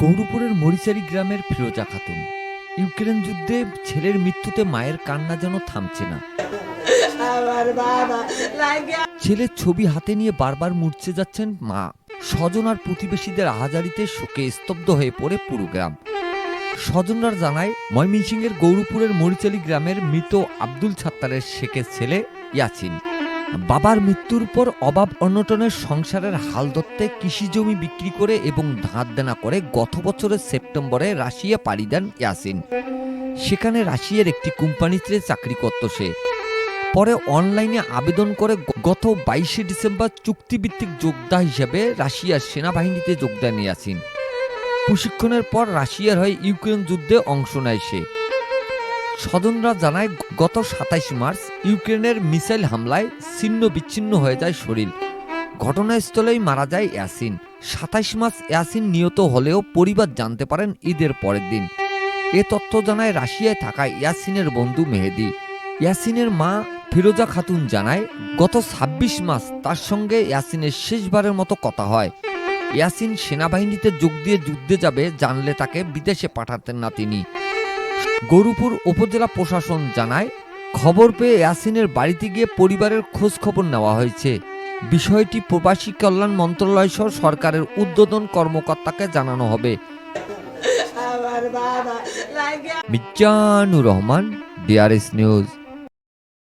গৌরপুরের মরিচারি গ্রামের ফিরোজা খাতুন। ইউক্রেন যুদ্ধে ছেলের মৃত্যুতে মায়ের কান্না যেন থামছে না। ছেলের ছবি হাতে নিয়ে বারবার মুড়ছে যাচ্ছেন মা। স্বজন আর প্রতিবেশীদের আহাজারিতে শোকে স্তব্ধ হয়ে পড়ে পুরো গ্রাম স্বজনরা জানায় ময়মনসিংহের গৌরপুরের মরিচালি গ্রামের মৃত আব্দুল ছাত্তারের শেখের ছেলে ইয়াসিন। বাবার মৃত্যুর পর অভাব অনটনের সংসারের হাল ধরতে কৃষি জমি বিক্রি করে এবং ধার দেনা করে গত বছরের সেপ্টেম্বরে রাশিয়া পাড়ি দেন ইয়াসিন। সেখানে রাশিয়ার একটি কোম্পানিতে চাকরি করত সে। পরে অনলাইনে আবেদন করে গত বাইশে ডিসেম্বর চুক্তিভিত্তিক যোদ্ধা হিসেবে রাশিয়ার সেনাবাহিনীতে যোগদান ইয়াসিন। প্রশিক্ষণের পর রাশিয়ার হয়ে ইউক্রেন যুদ্ধে অংশ নেয় সে। স্বজনরা জানায়, গত সাতাইশ মার্চ ইউক্রেনের মিসাইল হামলায় ছিন্ন বিচ্ছিন্ন হয়ে যায় শরীর। ঘটনাস্থলেই মারা যায় ইয়াসিন। সাতাইশ মার্চ ইয়াসিন নিহত হলেও পরিবার জানতে পারেন ঈদের পরের দিন। এ তথ্য জানায়, রাশিয়ায় থাকা ইয়াসিনের বন্ধু মেহেদি। ইয়াসিনের মা ফিরোজা খাতুন জানায়, গত ছাব্বিশ মাস তার সঙ্গে ইয়াসিনের শেষবারের মতো কথা হয়। ইয়াসিন সেনাবাহিনীতে যোগ দিয়ে যুদ্ধে যাবে, জানলে তাকে বিদেশে পাঠাতেন না তিনি। গরুপুর উপজেলা প্রশাসন জানায় খবর পেয়ে ইয়াসিনের বাড়িতে গিয়ে পরিবারের খোঁজ খবর নেওয়া হয়েছে। বিষয়টি প্রবাসী কল্যাণ মন্ত্রণালয় সহ সরকারের উদ্বোধন কর্মকর্তাকে জানানো হবে। Mizanur Rahman DRS news.